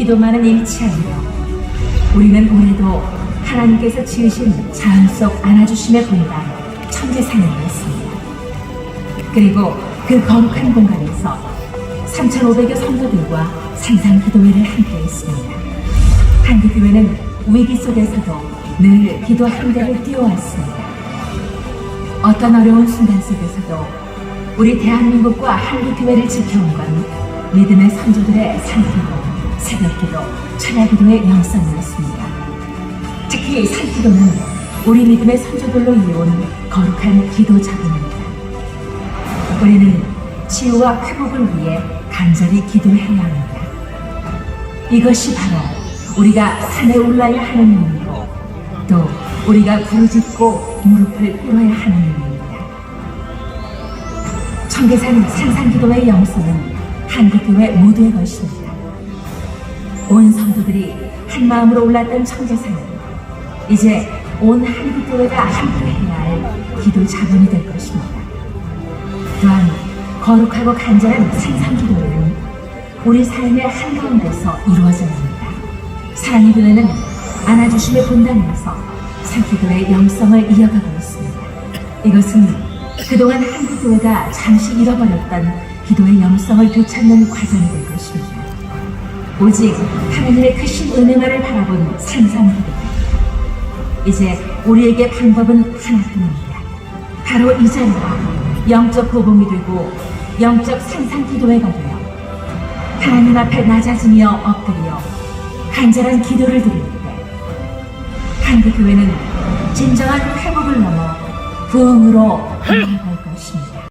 기도만은 잃지 않으며 우리는 올해도 하나님께서 지으신 자연 속 안아주심의 본당 천지산이었습니다. 그리고 그 거룩한 공간에서 3,500여 성도들과 산상 기도회를 함께 했습니다. 한기교회는 위기 속에서도 늘 기도 한 대를 띄워왔습니다. 어떤 어려운 순간 속에서도 우리 대한민국과 한국교회를 지켜온 건 믿음의 선조들의 산기도, 새벽기도, 찬야기도의 영성이었습니다. 특히 산기도는 우리 믿음의 선조들로 이어온 거룩한 기도 자금입니다. 우리는 치유와 회복을 위해 간절히 기도해야 합니다. 이것이 바로 우리가 산에 올라야 하는 의미고 또 우리가 부르짖고 무릎을 꿇어야 하는 의미입니다. 청계산 산상기도의 영성은 한국교회 모두의 것입니다. 온 성도들이 한 마음으로 올랐던 청계산은 이제 온 한국 교회가 함께해야 할 기도 자본이 될 것입니다. 또한 거룩하고 간절한 산상기도는 우리 삶의 한가운데서 이루어져야 합니다. 사랑의 교회는 안아주심의 본당에서 산기도의 영성을 이어가고 있습니다. 이것은 그동안 한국 교회가 잠시 잃어버렸던 기도의 영성을 되찾는 과정이 될 것입니다. 오직 하나님의 크신 은혜만을 바라본 산상기도. 이제 우리에게 방법은 하나뿐입니다. 바로 이 자리가 영적 고봉이 되고 영적 산상 기도회가 되어 하나님 앞에 낮아지며 엎드려 간절한 기도를 드릴 때 한국 교회는 진정한 회복을 넘어 부흥으로 나아갈